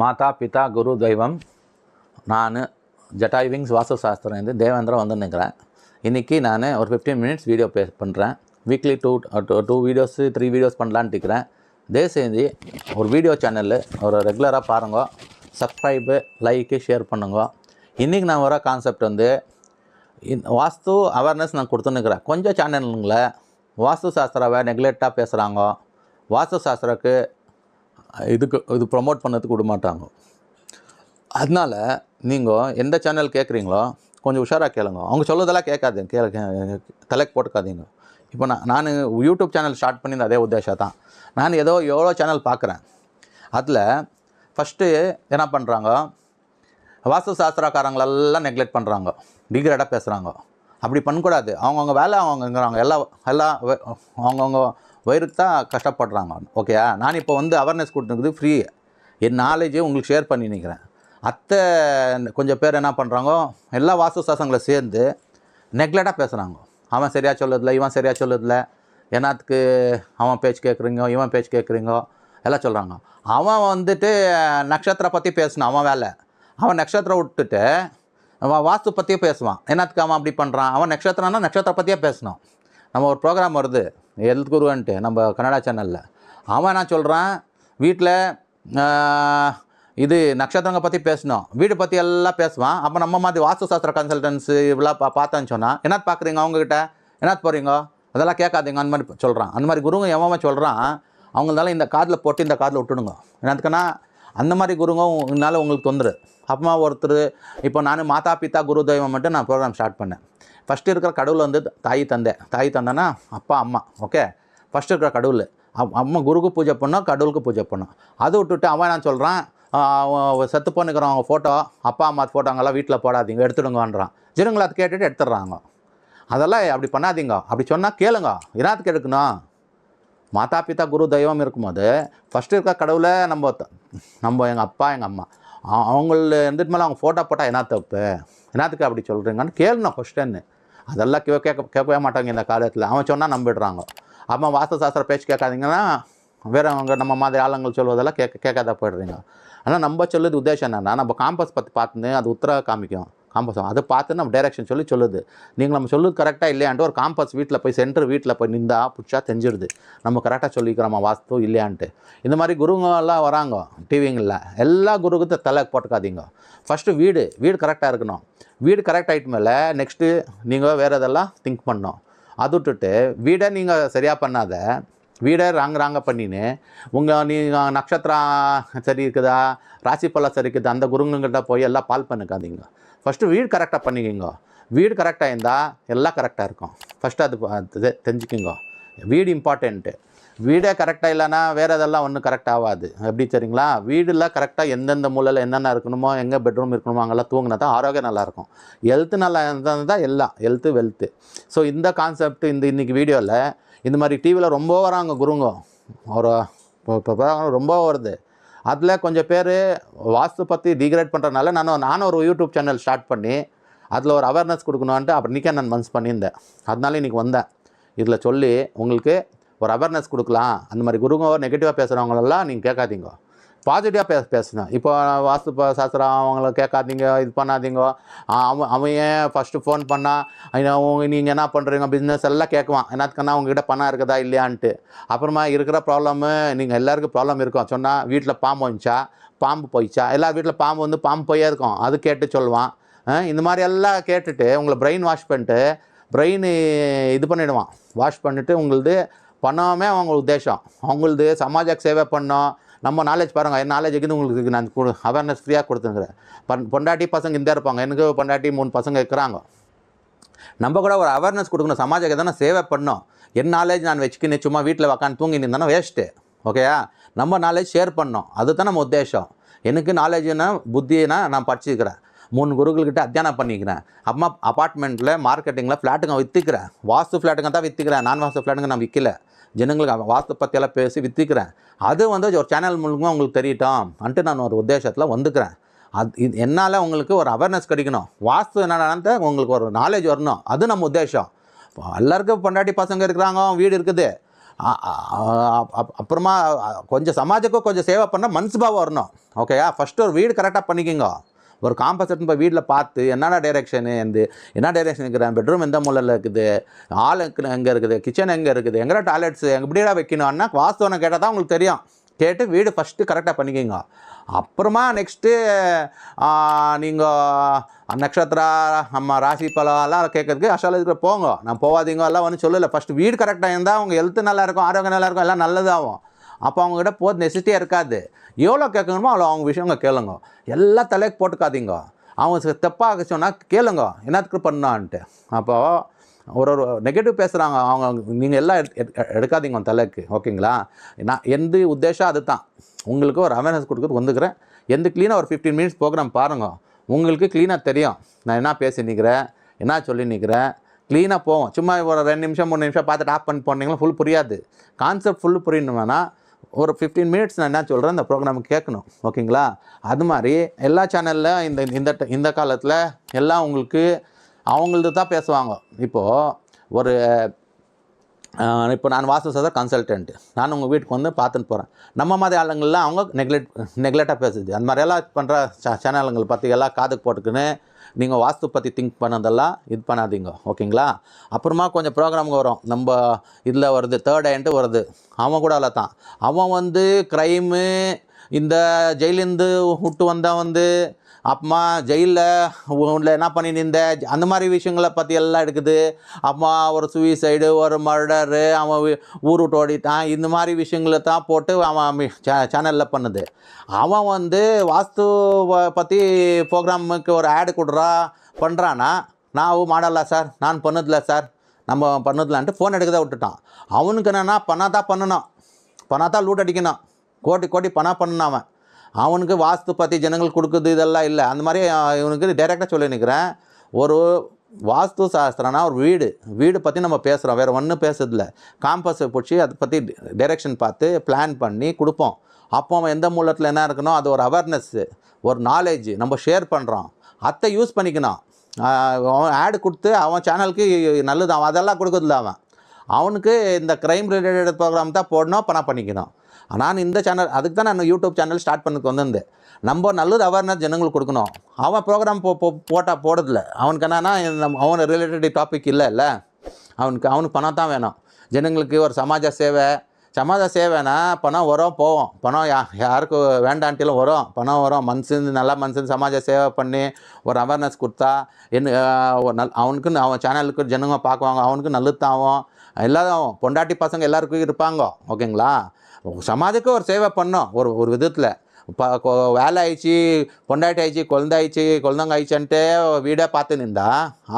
மாதா பிதா குரு தெய்வம். நான் ஜட்டாய் விங்ஸ் வாஸ்து சாஸ்திரம் இருந்து தேவேந்திரம் வந்து நிற்கிறேன் இன்றைக்கி நான் ஒரு ஃபிஃப்டீன் மினிட்ஸ் வீடியோ பே பண்ணுறேன் weekly two two uh, videos three videos பண்ணலான்ட்டு இருக்கிறேன் தயவு செஞ்சு ஒரு வீடியோ சேனல் ஒரு ரெகுலராக பாருங்க. சப்ஸ்கிரைபு லைக்கு ஷேர் பண்ணுங்க. இன்றைக்கி நான் வர கான்செப்ட் வந்து வாஸ்து அவேர்னஸ் நான் கொடுத்துன்னுக்கிறேன் கொஞ்சம் சேனலுங்களை வாஸ்து சாஸ்திராவை நெக்லெக்டாக பேசுகிறாங்க வாஸ்து சாஸ்திரக்கு இதுக்கு இது ப்ரொமோட் பண்ணதுக்கு விட மாட்டாங்க அதனால நீங்கள் எந்த சேனல் கேட்குறீங்களோ கொஞ்சம் உஷாராக கேளுங்க. அவங்க சொல்லதெல்லாம் கேட்காதீங்க. கே- தலைக்கு போட்டுக்காதீங்க. இப்போ நான் நான் யூடியூப் சேனல் ஸ்டார்ட் பண்ணி அதே உத்தேசம் தான் நான் ஏதோ எவ்வளோ சேனல் பார்க்குறேன் அதில் ஃபஸ்ட்டு என்ன பண்ணுறாங்க வாஸ்து சாஸ்திரக்காரங்களெல்லாம் நெக்லெக்ட் பண்ணுறாங்க டிகிரேடாக பேசுகிறாங்க அப்படி பண்ணக்கூடாது. அவங்கவுங்க வேலை அவங்கங்கிறாங்க. எல்லாம் எல்லாம் அவங்கவுங்க வயிறுக்கு தான் கஷ்டப்படுறாங்க ஓகேயா நான் இப்போ வந்து அவேர்னஸ் கொடுத்துருக்குது ஃப்ரீ என் நாலேஜை உங்களுக்கு ஷேர் பண்ணி நிற்கிறேன் அத்தை கொஞ்சம் பேர் என்ன பண்ணுறாங்க எல்லா வாஸ்து சாசங்களை சேர்ந்து நெக்லெக்டாக பேசுகிறாங்க அவன் சரியாக சொல்லதில்லை இவன் சரியாக சொல்லதில்ல என்னத்துக்கு அவன் பேச்சு கேட்குறீங்க இவன் பேச்சு கேட்குறீங்க எல்லாம் சொல்கிறாங்க அவன் வந்துட்டு நட்சத்திரம் பற்றி பேசணும் அவன் வேலை. அவன் நட்சத்திரம் விட்டுட்டு அவன் வாஸ்து பற்றியே பேசுவான். என்னத்துக்கு அவன் அப்படி பண்ணுறான் அவன் நட்சத்திரம்னா நட்சத்திரம் பற்றியே பேசணும். நம்ம ஒரு ப்ரோக்ராம் வருது ஹெல்த் குருவன்ட்டு நம்ம கன்னடா சேனலில் அவன் என்ன சொல்கிறான் வீட்டில் இது நட்சத்திரங்க பற்றி பேசணும். வீடு பற்றி எல்லாம் பேசுவான். அப்போ நம்ம மாதிரி வாஸ்து சாஸ்திர கன்சல்டன்ஸு இவ்வளோ பா பார்த்தேன்னு சொன்னால் என்ன பார்க்குறீங்க அவங்கக்கிட்ட என்ன போகிறீங்க அதெல்லாம் கேட்காதீங்க அந்த மாதிரி சொல்கிறான் அந்த மாதிரி குருங்க எவன் சொல்கிறான் அவங்களால இந்த காதில் போட்டு இந்த காதில் விட்டுடுங்க. எனக்குன்னா அந்த மாதிரி குருங்க உங்களால் உங்களுக்கு தொந்தரு அப்பமா ஒருத்தர் இப்போ நான் மாதா பித்தா குரு தெய்வம் மட்டும் நான் ப்ரோக்ராம் ஸ்டார்ட் பண்ணேன். ஃபஸ்ட்டு இருக்கிற கடவுள் வந்து தாய் தந்தை. தாய் தந்தைனா அப்பா அம்மா. ஓகே ஃபஸ்ட்டு இருக்கிற கடவுள். அம்- அம்மா குருக்கு பூஜை பண்ணோம் கடவுளுக்கு பூஜை பண்ணோம் அதை விட்டுட்டு அவன் நான் சொல்கிறான் செத்து போனுக்கிறவங்க ஃபோட்டோ அப்பா அம்மா ஃபோட்டோங்கெல்லாம் வீட்டில் போடாதீங்க எடுத்துடுங்கன்றான். ஜனங்களை அதை கேட்டுட்டு எடுத்துடுறாங்க. அதெல்லாம் அப்படி பண்ணாதீங்க. அப்படி சொன்னால் கேளுங்க. என்னத்துக்கு எடுக்கணும்? மாதா பிதா குரு தெய்வம் இருக்கும்போது ஃபஸ்ட்டு இருக்க கடவுளை நம்ம நம்ம எங்கள் அப்பா எங்கள் அம்மா. அவங்கள இருந்துட்டு மேலே அவங்க ஃபோட்டோ போட்டால் என்ன தப்பு என்னத்துக்கு அப்படி சொல்கிறீங்கன்னு கேளுணும் கொஸ்டின்னு அதெல்லாம் கே கேட்க கேட்கவே மாட்டாங்க இந்த காலத்தில். அவன் சொன்னால் நம்பிடுறாங்க. அப்போ வாஸ்து பேச்சு கேட்காதீங்கன்னா வேற அவங்க நம்ம மாதிரி ஆளுங்கள் சொல்வதெல்லாம் கேட்க கேட்காத போயிடுறீங்க. ஆனால் நம்ம சொல்லுது உத்தேசம் என்னன்னா நம்ம காம்பஸ் பற்றி பார்த்துன்னு அது உத்தர காமிக்கும். காம்பஸ் அதை பார்த்து நம்ம டைரக்ஷன் சொல்லி சொல்லுது. நீங்கள் நம்ம சொல்லுது கரெக்டாக இல்லையான்ட்டு ஒரு காம்பஸ் வீட்டில் போய் சென்டர் வீட்டில் போய் நின்றா பிடிச்சா தெரிஞ்சிடுது நம்ம கரெக்டாக சொல்லிக்கிறோமா வாஸ்து இல்லையான்ட்டு. இந்த மாதிரி குருங்கெல்லாம் வராங்க டிவிங்களில் எல்லா குருக்கும் தலை போட்டுக்காதீங்க. ஃபஸ்ட்டு வீடு வீடு கரெக்டாக இருக்கணும். வீடு கரெக்ட் ஆகிட்டு மேலே நெக்ஸ்ட்டு நீங்கள் வேறு இதெல்லாம் திங்க் பண்ணணும். அது விட்டுட்டு வீடை நீங்கள் சரியாக பண்ணாத வீடை ராங்க ராங்க பண்ணின்னு உங்கள் நீங்கள் நட்சத்திரம் சரி இருக்குதா ராசி பழம் சரி இருக்குதா அந்த குருங்கக்கிட்ட போய் எல்லாம் பால் பண்ணுக்காதீங்க. ஃபஸ்ட்டு வீடு கரெக்டாக பண்ணிக்கிங்க. வீடு கரெக்டாக இருந்தால் எல்லாம் கரெக்டாக இருக்கும். ஃபஸ்ட்டு அது அது தெரிஞ்சுக்கிங்க. வீடு இம்பார்ட்டண்ட்டு வீடே கரெக்டாக இல்லைன்னா வேறு இதெல்லாம் ஒன்றும் கரெக்ட் ஆகாது எப்படி சரிங்களா வீடுல கரெக்டாக எந்தெந்த மூலையில் என்னென்ன இருக்கணுமோ எங்கே பெட்ரூம் இருக்கணுமோ அங்கெல்லாம் தூங்கினா தான் ஆரோக்கியம் நல்லாயிருக்கும் ஹெல்த்து நல்லா இருந்தால் தான் எல்லாம் ஹெல்த்து வெல்த்து ஸோ இந்த கான்செப்ட் இந்த இன்றைக்கி வீடியோவில் இந்த மாதிரி டிவியில் ரொம்ப வராங்க குருங்க. ஒரு இப்போ ரொம்ப வருது. அதில் கொஞ்சம் பேர் வாஸ்து பற்றி டிகிரேட் பண்ணுறதுனால நான் நானும் ஒரு யூடியூப் சேனல் ஸ்டார்ட் பண்ணி அதில் ஒரு அவேர்னஸ் கொடுக்கணுன்ட்டு அப்புறம் இன்றைக்கே நான் மனசு பண்ணியிருந்தேன். அதனால இன்றைக்கி வந்தேன். இதில் சொல்லி உங்களுக்கு ஒரு அவேர்னஸ் கொடுக்கலாம். அந்த மாதிரி குருங்க நெகட்டிவாக பேசுகிறவங்களெல்லாம் நீங்கள் கேட்காதீங்க. பாசிட்டிவாக பேச பேசுனேன் இப்போ வாஸ்து ப- சாஸ்திரம் அவங்கள கேட்காதீங்க இது பண்ணாதீங்க. அவன் அவன் ஏன் ஃபஸ்ட்டு ஃபோன் பண்ணால் நீங்கள் என்ன பண்ணுறீங்க பிஸ்னஸ் எல்லாம் கேட்குவான். என்னத்துக்குன்னா உங்ககிட்ட பணம் இருக்குதா இல்லையான்ட்டு. அப்புறமா இருக்கிற ப்ராப்ளமு நீங்கள் எல்லாருக்கும் ப்ராப்ளம் இருக்கும். சொன்னால் வீட்டில் பாம்பு வந்துச்சா? பாம்பு போயிடுச்சா எல்லார் வீட்டில் பாம்பு வந்து பாம்பு போயே இருக்கும். அது கேட்டு சொல்லுவான். இந்த மாதிரி எல்லாம் கேட்டுட்டு உங்களை பிரெயின் வாஷ் பண்ணிட்டு பிரெயின் இது பண்ணிவிடுவான் வாஷ் பண்ணிவிட்டு உங்களுது பண்ணாமே அவங்க உத்தேசம். அவங்களது சமாஜக்கு சேவை பண்ணோம். நம்ம நாலேஜ் பாருங்கள் என் நாலேஜ் உங்களுக்கு நான் அவேர்னஸ் ஃப்ரீயாக கொடுத்துருக்குறேன். பண் பொண்டாட்டி பசங்க இந்த இருப்பாங்க எனக்கு பொண்டாட்டி மூணு பசங்க இருக்கிறாங்க. நம்ம கூட ஒரு அவேர்னஸ் கொடுக்கணும் சமாஜக்கு தானே சேவை பண்ணோம் என் நாலேஜ் நான் வச்சுக்கின்னு சும்மா வீட்டில் உக்காந்து தூங்கி நின்றனா வேஸ்ட்டு ஓகேயா நம்ம நாலேஜ் ஷேர் பண்ணோம் அதுதான் நம்ம உத்தேசம். எனக்கு நாலேஜ்னா புத்தினா நான் படிச்சுக்கிறேன். மூணு குருக்கள்கிட்ட அத்தியானம் பண்ணிக்கிறேன். அம்மா அப்பார்ட்மெண்ட்டில் மார்க்கெட்டிங்கில் ஃப்ளாட்டுங்க விற்றுக்கிறேன் வாஸ்து ஃப்ளாட்டுங்க தான் விற்றுக்கிறேன் நான் வாஸ்து ஃப்ளாட்டுங்க நான் விற்கல ஜனங்களுக்கு வாஸ்து பற்றியெல்லாம் பேசி வித்திக்கிறேன். அது வந்து ஒரு சேனல் மூலமாக உங்களுக்கு தெரியட்டும் அன்ட்டு நான் ஒரு உத்தேசத்தில் வந்துக்கிறேன். அது இது என்னால் உங்களுக்கு ஒரு அவேர்னஸ் கிடைக்கணும். வாஸ்து என்னன்னா உங்களுக்கு ஒரு நாலேஜ் வரணும். அது நம்ம உத்தேசம். எல்லாருக்கும் பொண்டாட்டி பசங்க இருக்கிறாங்க வீடு இருக்குது. அப்புறமா கொஞ்சம் சமாஜக்கும் கொஞ்சம் சேவை பண்ணால் மனசுபாவம் வரணும். ஓகேயா ஃபஸ்ட்டு ஒரு வீடு கரெக்டாக பண்ணிக்கிங்க. ஒரு காம்பஸ் போய் வீட்டில் பார்த்து என்னென்ன டைரெக்ஷனு வந்து என்ன டைரெக்ஷன் இருக்கிறேன் பெட்ரூம் எந்த மூலையில் இருக்குது? ஆள் எங்கே இருக்குது? கிச்சன் எங்கே இருக்குது? எங்கே டாய்லெட்ஸ் எங்கே இப்படியா வைக்கணும்னா வாஸ்துவனை கேட்டால் தான் உங்களுக்கு தெரியும். கேட்டு வீடு ஃபஸ்ட்டு கரெக்டாக பண்ணிக்கிங்க. அப்புறமா நெக்ஸ்ட்டு நீங்கள் நட்சத்திரா நம்ம ராசி பலம் எல்லாம் கேட்கறதுக்கு அஸ்ட்ராலஜிக்கு போங்க. நான் போகாதீங்க எல்லாம் ஒன்றும் சொல்லலை. ஃபஸ்ட்டு வீடு கரெக்டாக இருந்தால் அவங்க ஹெல்த்து நல்லா இருக்கும் ஆரோக்கியம் நல்லாயிருக்கும் எல்லாம் நல்லதாகும் அப்போ அவங்ககிட்ட போது நெசிட்டியாக இருக்காது. எவ்வளோ கேட்கணுமோ அவ்வளோ அவங்க விஷயங்க கேளுங்க. எல்லாம் தலைக்கு போட்டுக்காதீங்க. அவங்க தப்பாக சொன்னால் கேளுங்க. என்னத்துக்கு பண்ணான்ட்டு. அப்போது ஒரு ஒரு நெகட்டிவ் பேசுகிறாங்க அவங்க நீங்கள் எல்லாம் எடு- எடுக்காதீங்க உன் தலைக்கு. ஓகேங்களா? நான் எந்த உத்தேசம் அதுதான். உங்களுக்கு ஒரு அவேர்னஸ் கொடுக்குறது வந்துக்கிறேன். எந்த க்ளீனாக ஒரு ஃபிஃப்டீன் மினிட்ஸ் ப்ரோக்ராம் பாருங்கள் உங்களுக்கு க்ளீனாக தெரியும். நான் என்ன பேசி நிற்கிறேன் என்ன சொல்லி நிற்கிறேன் க்ளீனாக போவோம். சும்மா ஒரு ரெண்டு நிமிஷம் மூணு நிமிஷம் பார்த்துட்டு ஆஃப் பண்ணி போனீங்கன்னா ஃபுல் புரியாது. கான்செப்ட் ஃபுல் புரியணும்னா ஒரு ஃபிஃப்டீன் மினிட்ஸ் நான் என்ன சொல்கிறேன் அந்த ப்ரோக்ராம் கேட்கணும். ஓகேங்களா? அது மாதிரி எல்லா சேனலில் இந்த இந்த இந்த காலத்தில் எல்லாம் உங்களுக்கு அவங்களது தான் பேசுவாங்க. இப்போது ஒரு இப்போ நான் வாஸ்து சார் கன்சல்டன்ட் நான் உங்கள் வீட்டுக்கு வந்து பார்த்துட்டு போகிறேன் நம்ம மாதிரி ஆளுங்கள்லாம் அவங்க நெக்லெக்ட் நெக்லெக்டாக பேசுது. அந்த மாதிரி எல்லாம் பண்ணுற சேனலுங்கள் பற்றி எல்லாம் காதுக்கு போட்டுக்குன்னு நீங்கள் வாஸ்து பற்றி திங்க் பண்ணதெல்லாம் இது பண்ணாதீங்க. ஓகேங்களா? அப்புறமா கொஞ்சம் ப்ரோக்ராமுக்கு வரும். நம்ம இதில் வருது தேர்ட் ஐன்ட்டு வருது. அவன் கூட அல்ல தான் அவன் வந்து க்ரைமு இந்த ஜெயிலேருந்து விட்டு வந்தால் வந்து அப்புறமா ஜெயிலில் உள்ள என்ன பண்ணி நின்ற அந்த மாதிரி விஷயங்களை பற்றி எல்லாம் எடுக்குது. அப்புறமா ஒரு சுவிசைடு ஒரு மர்டரு அவன் ஊர் விட்டு ஓடிட்டான் இந்த மாதிரி விஷயங்களை தான் போட்டு அவன் சேனலில் பண்ணுது. அவன் வந்து வாஸ்து பற்றி ப்ரோக்ராமுக்கு ஒரு ஆடு கொடுறா பண்ணுறான்னா நான் மாடலா சார்? நான் பண்ணதில்ல சார். நம்ம பண்ணதில்லான்ட்டு ஃபோன் எடுக்கதான் விட்டுட்டான். அவனுக்கு என்னென்னா பண்ணாதான் பண்ணணும். பண்ணாதான் லூட் அடிக்கணும். கோட்டி கோட்டி பணம் பண்ணணும் அவன். அவனுக்கு வாஸ்து பற்றி ஜனங்கள் கொடுக்குது இதெல்லாம் இல்லை. அந்த மாதிரி இவனுக்கு டைரெக்டாக சொல்லி நிற்கிறேன் ஒரு வாஸ்து சாஸ்திரம்னா ஒரு வீடு. வீடு பற்றி நம்ம பேசுகிறோம் வேறு ஒன்றும் பேசுறதில்ல. காம்பஸை பிடிச்சி அதை பற்றி டைரெக்ஷன் பார்த்து பிளான் பண்ணி கொடுப்போம். அப்போ அவன் எந்த மூலத்தில் என்ன இருக்கணும்? அது ஒரு அவேர்னஸ்ஸு ஒரு நாலேஜ் நம்ம ஷேர் பண்ணுறோம் அதை யூஸ் பண்ணிக்கணும். அவன் ஆடு கொடுத்து அவன் சேனலுக்கு நல்லது. அவன் அதெல்லாம் கொடுக்குறதில்ல அவன். அவனுக்கு இந்த க்ரைம் ரிலேட்டட் ப்ரோக்ராம் தான் போடணும். பணம் பண்ணிக்கணும். நான் இந்த சேனல் அதுக்கு தான் நான் யூடியூப் சேனல் ஸ்டார்ட் பண்ணுக்கு வந்திருந்தேன். நம்ம நல்லது அவேர்னஸ் ஜனங்களுக்கு கொடுக்கணும். அவன் ப்ரோக்ராம் போ போட்டால் போடுறதில்ல. அவனுக்கு என்னன்னா அவன் ரிலேட்டட் டாபிக் இல்லை இல்லை அவனுக்கு அவனுக்கு பணம் தான் வேணும். ஜனங்களுக்கு ஒரு சமாஜ சேவை. சமாஜ சேவைனா பணம் வரும் போவோம் பணம் யா யாருக்கு வேண்டான்ட்டிலும் வரும். பணம் வரும். மனுஷன் நல்லா மனுஷன் சமாஜ சேவை பண்ணி ஒரு அவேர்னஸ் கொடுத்தா என்ன ஒரு நல் அவனுக்கு அவன் சேனலுக்கு ஜனங்க பார்க்குவாங்க. அவனுக்கு நல்லது தான் ஆகும். எல்லாரும் பொண்டாட்டி பசங்க எல்லாருக்கும் இருப்பாங்க. ஓகேங்களா? சமாஜுக்கு ஒரு சேவை பண்ணோம். ஒரு ஒரு விதத்தில். இப்போ வேலை ஆயிடுச்சு பொண்டாட்டி ஆயிடுச்சு குழந்தை ஆயிடுச்சு குழந்தைங்க ஆயிடுச்சுன்ட்டு வீடே பார்த்து நின்றா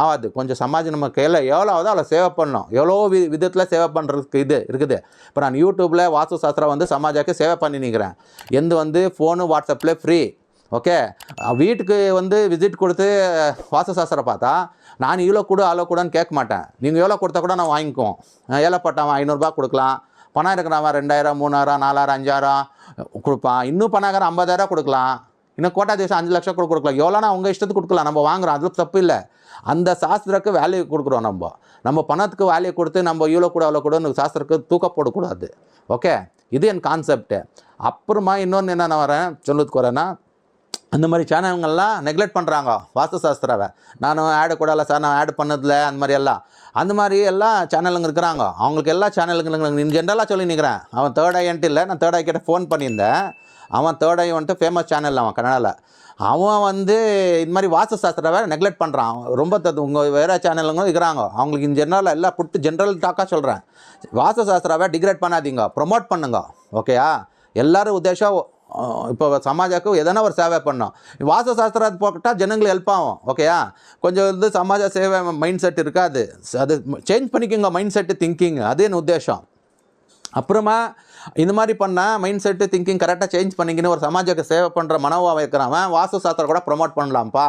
ஆகாது. கொஞ்சம் சமாஜம் நம்ம கையில் எவ்வளோ ஆகுதோ அவ்வளோ சேவை பண்ணோம். எவ்வளோ வி விதத்தில் சேவை பண்ணுறதுக்கு இது இருக்குது. இப்போ நான் யூடியூப்பில் வாஸ்து சாஸ்திரம் வந்து சமாஜாக்கு சேவை பண்ணி நிற்கிறேன் எந்த வந்து ஃபோனு வாட்ஸ்அப்பில் ஃப்ரீ. ஓகே? வீட்டுக்கு வந்து விசிட் கொடுத்து வாஸ்து சாஸ்திரம் பார்த்தா நான் இவ்வளோ கொடு அவ்வளோ கூடன்னு கேட்க மாட்டேன். நீங்கள் எவ்வளோ கொடுத்தா கூட நான் வாங்கிக்குவோம். ஏழைப்பட்டவன் ஐநூறுரூபா கொடுக்கலாம். பணம் இருக்கிறவன் ரெண்டாயிரம் மூணாயிரம் நாலாயிரம் அஞ்சாயிரம் கொடுப்பான். இன்னும் பணக்காரன் ஐம்பதாயிரம் கொடுக்கலாம். இன்னும் கோட்டா தேசம் அஞ்சு லட்சம் கூட கொடுக்கலாம். எவ்வளோனா உங்கள் இஷ்டத்துக்கு கொடுக்கலாம். நம்ம வாங்குறோம். அது தப்பு இல்லை. அந்த சாஸ்திரக்கு வேல்யூ கொடுக்குறோம் நம்ம. நம்ம பணத்துக்கு வேல்யூ கொடுத்து நம்ம இவ்வளோ கூட அவ்வளோ கூட சாஸ்திரக்கு தூக்க போடக்கூடாது. ஓகே இது என் கான்செப்ட்டு அப்புறமா இன்னொன்று என்ன வரேன். சொல்லுறதுக்கு வரேன்னா அந்த மாதிரி சேனல்கள்லாம் நெக்லெக்ட் பண்ணுறாங்க வாஸ்து சாஸ்திராவை நானும் ஆடு கூடல சார் நான் ஆடு பண்ணதில்ல அந்த மாதிரி எல்லாம். அந்த மாதிரி எல்லாம் சேனலுங்க இருக்கிறாங்க. அவங்களுக்கு எல்லா சேனலுங்களுக்கு ஜென்ரலாக சொல்லி நிற்கிறேன் அவன் தேர்ட் ஐன்ட்டு இல்லை நான் தேர்ட் ஐ கிட்ட ஃபோன் பண்ணியிருந்தேன். அவன் தேர்ட் ஐ வந்துட்டு ஃபேமஸ் சேனல் அவன் கன்னடாவில் அவன் வந்து இந்த மாதிரி வாஸ்து சாஸ்திராவை நெக்லெக்ட் பண்ணுறான் ரொம்ப தத்து உங்கள் வேறு சேனலுங்க இருக்கிறாங்க. அவங்களுக்கு இன் ஜென்ரலாக எல்லாம் புட்டு ஜென்ரல் டாக்காக சொல்கிறேன் வாஸ்து சாஸ்திராவை டிகிரேட் பண்ணாதீங்க ப்ரொமோட் பண்ணுங்க. ஓகேயா எல்லோரும் உத்தேசம் இப்போ சமாஜாக்கு எதனா ஒரு சேவை பண்ணோம் வாஸ்து சாஸ்திரம் போட்டால் ஜனங்களுக்கு ஹெல்ப் ஆகும் ஓகேயா கொஞ்சம் வந்து சமாஜ சேவை மைண்ட் செட் இருக்காது. அது சேஞ்ச் பண்ணிக்கோங்க மைண்ட் செட்டு திங்கிங் அது என் உத்தேசம்? அப்புறமா இந்த மாதிரி பண்ணால் மைண்ட் செட்டு திங்கிங் கரெக்டாக சேஞ்ச் பண்ணிக்கின்னு ஒரு சமாஜக்கு சேவை பண்ணுற மனோவா வைக்கிறவன் வாஸ்து சாஸ்திரம் கூட ப்ரொமோட் பண்ணலாம்ப்பா.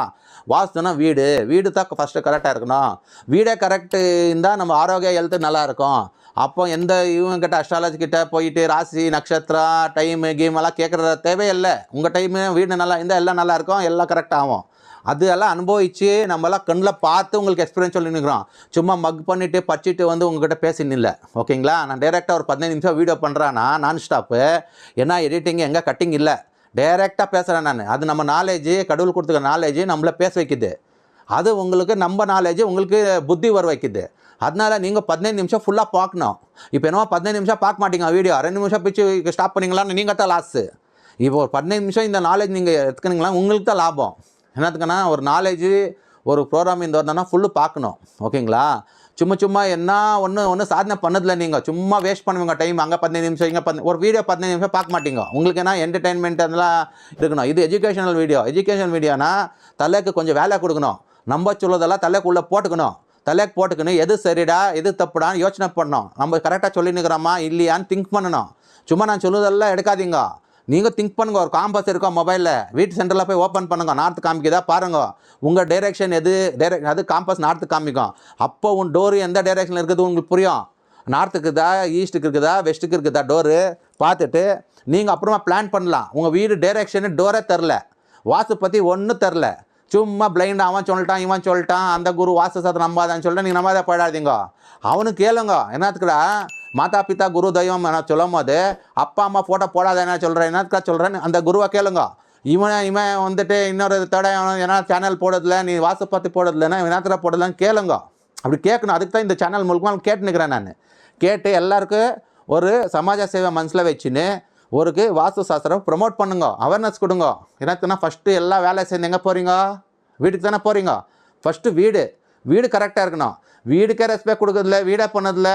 வாஸ்துனா வீடு. வீடு தான் ஃபஸ்ட்டு கரெக்டாக இருக்கணும். வீடே கரெக்டு இருந்தால் நம்ம ஆரோக்கிய ஹெல்த்து நல்லாயிருக்கும் அப்போ எந்த இவங்கிட்ட அஸ்ட்ராலஜிக்கிட்ட அஸ்ட்ராலஜி கிட்ட போயிட்டு ராசி நட்சத்திரம் டைமு கேம் எல்லாம் கேட்குற தேவையில்லை. உங்கள் டைமு வீடு நல்லா இருந்தால் எல்லாம் நல்லா இருக்கும் எல்லாம் கரெக்ட் ஆகும். அது எல்லாம் அனுபவிச்சு நம்மளாம் கண்ணில் பார்த்து உங்களுக்கு எக்ஸ்பீரியன்ஸ் சொல்லி நிற்கிறோம் சும்மா மக் பண்ணிவிட்டு படிச்சுட்டு வந்து உங்ககிட்ட பேசினில்ல ஓகேங்களா? நான் டேரெக்டாக ஒரு பதினஞ்சு நிமிஷம் வீடியோ பண்ணுறேன்னா நான் ஸ்டாப்பு என்ன எடிட்டிங் எங்கே கட்டிங் இல்லை. டைரெக்டாக பேசுகிறேன் நான். அது நம்ம நாலேஜ் கடவுள் கொடுத்துக்கிற நாலேஜ் நம்மளை பேச வைக்குது. அது உங்களுக்கு நம்ம நாலேஜ் உங்களுக்கு புத்தி வர வைக்குது. அதனால நீங்கள் பதினைந்து நிமிஷம் ஃபுல்லாக பார்க்கணும். இப்போ என்னமோ பதினைந்து நிமிஷம் பார்க்க மாட்டீங்க வீடியோ ரெண்டு நிமிஷம் பிச்சு ஸ்டாப் பண்ணிங்களான்னு நீங்கள் தான் லாஸு இப்போ ஒரு பதினைந்து நிமிஷம் இந்த நாலேஜ் நீங்கள் எடுத்துக்கினீங்களா உங்களுக்கு தான் லாபம். என்னத்துக்குன்னா ஒரு நாலேஜ் ஒரு ப்ரோக்ராம் இந்த வந்தோன்னா ஃபுல்லு பார்க்கணும். ஓகேங்களா? சும்மா சும்மா என்ன ஒன்று ஒன்று சாதனை பண்ணதில்ல நீங்கள் சும்மா வேஸ்ட் பண்ணுவீங்க டைம் அங்கே பதினைந்து நிமிஷம் இங்கே பத்து ஒரு வீடியோ பதினைந்து நிமிஷம் பார்க்க மாட்டீங்க. உங்களுக்கு என்ன என்டர்டைன்மெண்ட் அதெல்லாம் இருக்கணும். இது எஜுகேஷனல் வீடியோ எஜுகேஷன் வீடியோனா தலைக்கு கொஞ்சம் வேலை கொடுக்கணும். நம்ம சொல்லதெல்லாம் தலைக்குள்ளே போட்டுக்கணும். தலைக்கு போட்டுக்கணும். எது சரிடா எது தப்புடான்னு யோசனை பண்ணணும். நம்ம கரெக்டாக சொல்லினுக்கிறோமா இல்லையான்னு திங்க் பண்ணணும். சும்மா நான் சொல்லுவதெல்லாம் எடுக்காதீங்க. நீங்கள் திங்க் பண்ணுங்க. ஒரு காம்பஸ் இருக்கும் மொபைலில் வீட்டு சென்டரில் போய் ஓப்பன் பண்ணுங்க. நார்த்து காமிக்குதா பாருங்க. உங்கள் டைரெக்ஷன் எது டைரெக்ட் அது காம்பஸ் நார்த்து காமிக்கும். அப்போ உன் டோரு எந்த டைரெக்ஷனில் இருக்குது உங்களுக்கு புரியும். நார்த்துக்கு இருக்குதா ஈஸ்ட்டுக்கு இருக்குதா வெஸ்ட்டுக்கு இருக்குதா டோரு பார்த்துட்டு நீங்கள் அப்புறமா பிளான் பண்ணலாம். உங்கள் வீடு டைரெக்ஷனு டோரே தெரில வாசு பற்றி ஒன்றும் தெரில சும்மா பிளைண்ட் அவன் சொல்லிட்டான் இவன் சொல்லிட்டான் அந்த குரு வாசு சாஸ்திரம் நம்பாதான்னு சொல்லிட்டு நீங்கள் நம்பாத போயிடாதீங்க. அவனுக்கு கேளுங்க. என்னத்துக்குடா? மாதா பிதா குரு தெய்வம் நான் சொல்லும் போது அப்பா அம்மா ஃபோட்டோ போடாத என்ன சொல்கிறேன் என்னத்துக்கா சொல்கிறேன்னு அந்த குருவை கேளுங்க. இவன் இவன் வந்துட்டு இன்னொரு தடவை ஏன்னா சேனல் போடுறதில்ல நீ வாசு பற்றி போடுறதில்லன்னா வினாத்திர போடுறதுலன்னு கேளுங்க. அப்படி கேட்கணும். அதுக்கு தான் இந்த சேனல் மூலமாக கேட்டுனுக்கிறேன் நான். கேட்டு எல்லாருக்கும் ஒரு சமாஜ சேவை மனசில் வச்சுன்னு ஒருக்கு வாஸ்து சாஸ்திரம் ப்ரொமோட் பண்ணுங்க. அவேர்னஸ் கொடுங்க. எனக்குன்னா ஃபஸ்ட்டு எல்லா வேலை சேர்ந்து எங்கே போகிறீங்க வீட்டுக்கு தானே போகிறீங்க ஃபஸ்ட்டு வீடு வீடு கரெக்டாக இருக்கணும். வீடுக்கே ரெஸ்பெக்ட் கொடுக்கறதில்ல வீடே பண்ணதில்ல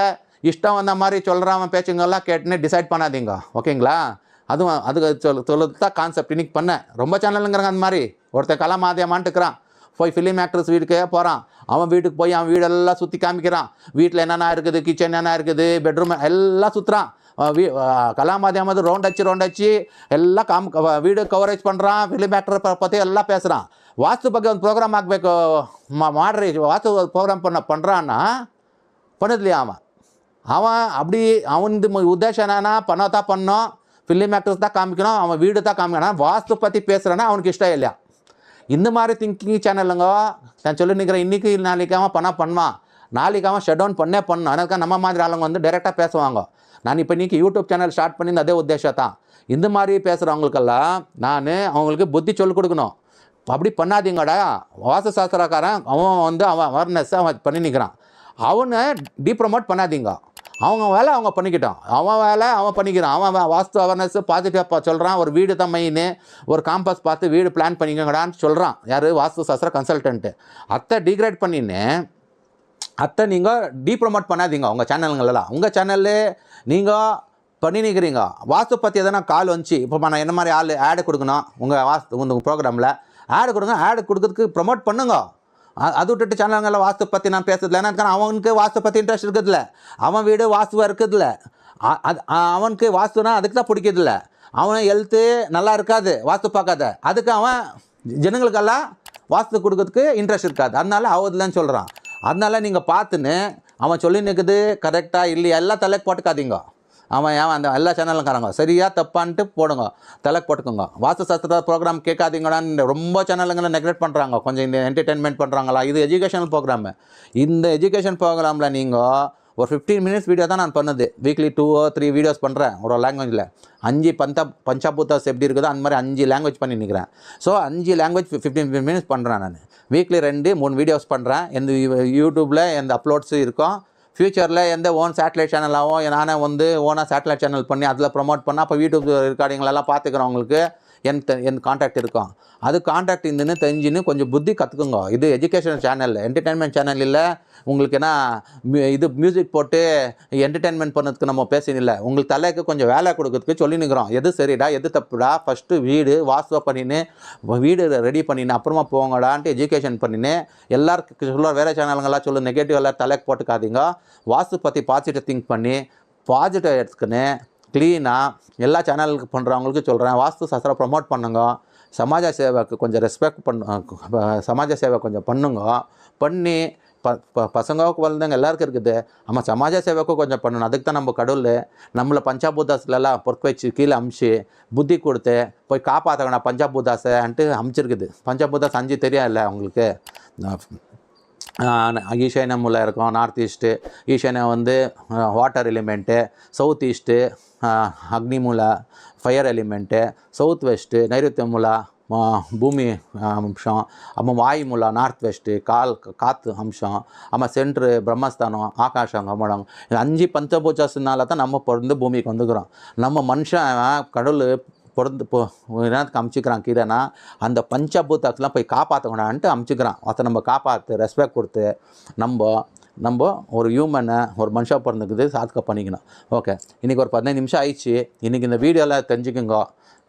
இஷ்டம் வந்த மாதிரி சொல்கிறான் பேச்சுங்கெல்லாம் கேட்டுன்னு டிசைட் பண்ணாதீங்க. ஓகேங்களா அதுவும் அதுக்கு சொல் சொல்லுறது தான் கான்செப்ட் இன்றைக்கி பண்ணேன் ரொம்ப சேனலுங்கிறாங்க அந்த மாதிரி. ஒருத்தன் கலாமாதியமான்ட்டுக்கிறான் போய் ஃபிலிம் ஆக்ட்ரஸ் வீட்டுக்கே போகிறான் அவன் வீட்டுக்கு போய் அவன் வீடெல்லாம் சுற்றி காமிக்கிறான். வீட்டில் என்னென்ன இருக்குது? கிச்சன் என்னென்ன இருக்குது? பெட்ரூம் எல்லாம் சுற்றுறான் வீ கலாமாதி அகமது ரவுண்ட் அடிச்சு ரவுண்ட் அடிச்சு எல்லாம் காம் வீடு கவரேஜ் பண்ணுறான் ஃபிலிம் ஆக்டர் பற்றி எல்லாம் பேசுகிறான் ವಾಸ್ತು ಬಗ್ಗೆ ಒಂದು ಪ್ರೋಗ್ರಾಮ್ ಆಗಬೇಕು ಮಾಡ್ರಿ ವಾಸ್ತು ಪ್ರೋಗ್ರಾಮ್ பண்ண பண்ணுறான்னா பண்ணதுலையா அவன் அவன் அப்படி அவனது மு- உத்தேசம் என்னன்னா பணம் தான் பண்ணோம் ஃபிலிம் ஆக்டர்ஸ் தான் காமிக்கணும் அவன் வீடு தான் காமிக்கணும் வாஸ்து பற்றி பேசுகிறான்னா அவனுக்கு இஷ்டம் இல்லையா இந்த மாதிரி திங்கிங் சேனலுங்க நான் சொல்லி நிற்கிறேன் இன்றைக்கி நாளைக்கு அவன் பணம் பண்ணுவான் நாளைக்கு அவன் ஷட் டவுன் பண்ணே பண்ணணும் அதனால நம்ம மாதிரி ஆளுங்க வந்து டைரெக்டாக பேசுவாங்க நான் இப்போ இன்றைக்கி யூடியூப் சேனல் ஸ்டார்ட் பண்ணி அதே உத்தேசம் தான் இந்த மாதிரி பேசுகிறவங்களுக்கெல்லாம் நான் அவங்களுக்கு புத்தி சொல்லிக் கொடுக்கணும் அப்படி பண்ணாதீங்கடா. வாசசாஸ்திரக்காரன் அவன் வந்து அவன் அவேர்னஸ் அவன் பண்ணி நிற்கிறான் அவனை டீப்ரமோட் பண்ணாதீங்க. அவங்க வேலை அவங்க பண்ணிக்கிட்டான். அவன் வேலை அவன் பண்ணிக்கிறான். அவன் வாஸ்து அவேர்னஸ் பாசிட்டிவாக சொல்கிறான் ஒரு வீடு தான் மெயின் ஒரு காம்பஸ் பார்த்து வீடு பிளான் பண்ணிக்கங்கடான்னு சொல்கிறான் யார்? வாஸ்து சாஸ்திர கன்சல்டன்ட்டு அத்தை டிகிரேட் பண்ணின்னு அத்தை நீங்கள் டீப்ரமோட் பண்ணாதீங்க உங்கள் சேனலுங்களெல்லாம் உங்கள் சேனல்ல நீங்கள் பண்ணி நிற்கிறீங்க வாஸ்து பற்றி எதனா கால் வந்துச்சு. இப்போ நான் என்ன மாதிரி ஆள் ஆடு கொடுக்கணும்? உங்கள் வாஸ்து உங்கள் ப்ரோக்ராமில் ஆடு கொடுங்க ஆடு கொடுக்கறதுக்கு ப்ரமோட் பண்ணுங்க. அது விட்டுட்டு சேனலுங்களில் வாஸ்து பற்றி நான் பேசுறதில்ல. ஏன்னா அவனுக்கு வாஸ்து பற்றி இன்ட்ரெஸ்ட் இருக்குதுல்ல அவன் வீடு வாஸ்துவாக இருக்குதுல்ல அது அவனுக்கு வாஸ்துனா அதுக்கு தான் பிடிக்கிறதில்ல. அவன் ஹெல்த்து நல்லா இருக்காது வாஸ்து பார்க்காத. அதுக்கு அவன் ஜனங்களுக்கெல்லாம் வாஸ்து கொடுக்கறதுக்கு இன்ட்ரெஸ்ட் இருக்காது. அதனால அவதுலன்னு சொல்கிறான் அதனால நீங்கள் பார்த்துன்னு அவன் சொல்லி நிற்குது கரெக்டாக இல்லையா? எல்லாம் தலைக்கு போட்டுக்காதீங்க. அவன் ஏன் அந்த எல்லா சேனலுங்காரங்க சரியாக தப்பான்ட்டு போடுங்க தலைக்கு போட்டுக்கோங்க வாஸ்து சாஸ்திர ப்ரோக்ராம் கேட்காதீங்கடான்னு ரொம்ப சேனலுங்களை நெக்லெக்ட் பண்ணுறாங்க கொஞ்சம் இந்த என்டர்டெயின்மெண்ட் பண்ணுறாங்களா இது எஜுகேஷனல் ப்ரோக்ராமு இந்த எஜுகேஷன் ப்ரோக்ராமில் நீங்கள் ஒரு ஃபிஃப்டீன் மினிட்ஸ் வீடியோ தான் நான் பண்ணது வீக்லி டூ த்ரீ வீடியோஸ் பண்ணுறேன் ஒரு லாங்குவேஜில் அஞ்சு பந்த பஞ்சாபூத்தாஸ் எப்படி இருக்குதோ அந்த மாதிரி அஞ்சு லாங்குவேஜ் பண்ணி நிற்கிறேன் ஸோ அஞ்சு லாங்குவேஜ் ஃபிஃப்டீன் மினிட்ஸ் பண்ணுறேன் நான் வீக்லி ரெண்டு மூணு வீடியோஸ் பண்ணுறேன் எந்த யூடியூப்பில் எந்த அப்லோட்ஸும் இருக்கும் ஃப்யூச்சரில் எந்த ஓன் சேட்டலைட் சேனலாகவும் நானே வந்து ஓனாக சேட்டலைட் சேனல் பண்ணி அதில் ப்ரொமோட் பண்ணால் அப்போ யூடியூப் ரெக்கார்டிங்லலாம் பார்த்துக்கிறேன் உங்களுக்கு என் என் காண்டாக்ட் இருக்கும் அது காண்டாக்ட் இருந்துன்னு தெரிஞ்சுன்னு கொஞ்சம் புத்தி கற்றுக்குங்க இது எஜுகேஷன் சேனல் என்டர்டெயின்மெண்ட் சேனல் இல்லை. உங்களுக்கு என்ன இது மியூசிக் போட்டு என்டர்டெயின்மெண்ட் பண்ணதுக்கு நம்ம பேசினில்ல உங்களுக்கு தலைக்கு கொஞ்சம் வேலை கொடுக்கறதுக்கு சொல்லி நிற்கிறோம் எது சரிடா எது தப்புடா? ஃபஸ்ட்டு வீடு வாஸ்துவ பண்ணின்னு வீடு ரெடி பண்ணின்னு அப்புறமா போங்கடான்ட்டு எஜுகேஷன் பண்ணின்னு எல்லாருக்கு சொல்ல வேறு சேனலுங்கெல்லாம் சொல்லு நெகட்டிவ் எல்லாம் தலைக்கு போட்டுக்காதீங்க. வாஸ்து பற்றி பாசிட்டிவ் திங்க் பண்ணி பாசிட்டிவ் எடுத்துக்கின்னு க்ளீனாக எல்லா சேனலுக்கு பண்ணுறவங்களுக்கு சொல்கிறேன் வாஸ்து சாஸ்திரம் ப்ரமோட் பண்ணுங்க. சமாஜ சேவைக்கு கொஞ்சம் ரெஸ்பெக்ட் பண்ண சமாஜ சேவை கொஞ்சம் பண்ணுங்க. பண்ணி ப ப பசங்க குழந்தைங்க எல்லாருக்கும் இருக்குது. நம்ம சமாஜ சேவைக்கும் கொஞ்சம் பண்ணணும் அதுக்கு தான் நம்ம கடவுள். நம்மளை பஞ்சாபூதாஸ்லாம் பொறுக்க வச்சு கீழே அமிச்சு புத்தி கொடுத்து போய் காப்பாற்றணும் பஞ்சாபூதாஸன்ட்டு அமிச்சிருக்குது. பஞ்சாபூதாஸ் அஞ்சு தெரியும் இல்லை அவங்களுக்கு ஈசான்யமில் இருக்கும் நார்த் ஈஸ்ட்டு ஈசான்யம் வந்து வாட்டர் எலிமெண்ட்டு சவுத் ஈஸ்ட்டு அக்னி மூலா ஃபயர் எலிமெண்ட்டு சவுத் வெஸ்ட்டு நைருத்திய மூலா பூமி அம்சம் அம்மா வாயு மூலா நார்த் வெஸ்ட்டு கால் காற்று அம்சம் அம்மா சென்ட்ரு பிரம்மஸ்தானம் ஆகாஷம் கமலம் அஞ்சு பஞ்சபூஜாசனால தான் நம்ம பிறந்து பூமிக்கு வந்துக்கிறோம். நம்ம மனுஷன் கடவுள் பிறந்து போ நேரத்துக்கு அமுச்சிக்கிறான் கீழேனா அந்த பஞ்சபூதாக்கெலாம் போய் காப்பாற்றக்கூடான்ட்டு அமுச்சிக்கிறான். அதை நம்ம காப்பாற்று ரெஸ்பெக்ட் கொடுத்து நம்ம நம்ம ஒரு ஹியூமனை ஒரு மனுஷா பிறந்துக்குது சாத்கா பண்ணிக்கணும். ஓகே இன்றைக்கி ஒரு பதினஞ்சு நிமிஷம் ஆயிடுச்சு. இன்றைக்கி இந்த வீடியோவில் தெரிஞ்சுக்குங்க.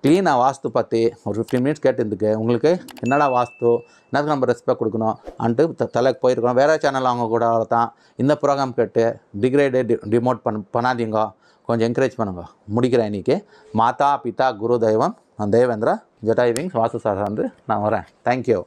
க்ளீனாக வாஸ்து பற்றி ஒரு ஃபிஃப்டீன் மினிட்ஸ் கேட்டிருந்துக்கு உங்களுக்கு என்னடா வாஸ்து என்னதுக்கு நம்ம ரெஸ்பெக்ட் கொடுக்கணும் அன்ட்டு தலைக்கு போயிருக்கோம் வேறு சேனல் அவங்க கூட தான் இந்த ப்ரோக்ராம் கேட்டு டிகிரேடு டி டிமோட் பண்ண பண்ணாதீங்க. கொஞ்சம் என்கரேஜ் பண்ணுங்க. முடிக்கிறேன் இன்றைக்கி மாதா பிதா குரு தெய்வம் நான் தேவேந்திரா ஜட்டாய் விங்ஸ் வாஸ்து சார் வந்து நான் வரேன். தேங்க்யூ